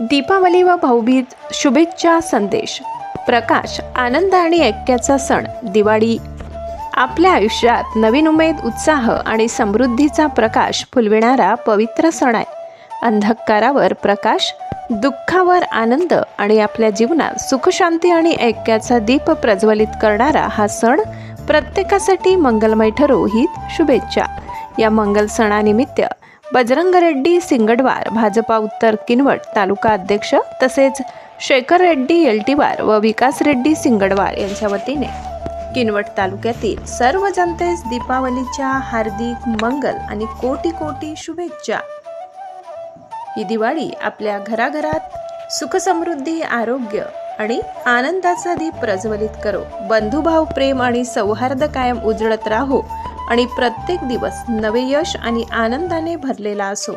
दीपावली व भाऊबीज शुभेच्छा संदेश. प्रकाश आनंद आणि ऐक्याचा सण दिवाळी. आपल्या आयुष्यात नवीन उमेद उत्साह आणि समृद्धीचा प्रकाश फुलविणारा पवित्र सण आहे. अंधकारावर प्रकाश दुःखावर आनंद आणि आपल्या जीवनात सुखशांती आणि ऐक्याचा दीप प्रज्वलित करणारा हा सण प्रत्येकासाठी मंगलमय ठरो हीच शुभेच्छा. या मंगल सणानिमित्त बजरंग रेड्डी सिंगडवार भाजपा उत्तर किनवट तालुका अध्यक्ष तसेच शेखर रेड्डी येल्टीवार व विकास रेड्डी सिंगडवार यांच्या वतीने किनवट तालुक्यातील सर्व जनतेस दीपावलीच्या हार्दिक मंगल आणि कोटी कोटी शुभेच्छा. ही दिवाळी आपल्या घराघरात सुखसमृद्धी आरोग्य आणि आनंदाचा दीप प्रज्वलित करो. बंधुभाव प्रेम आणि सौहार्द कायम उजळत राहो. आणि प्रत्येक दिवस नवे यश आणि आनंदाने भरलेला असो.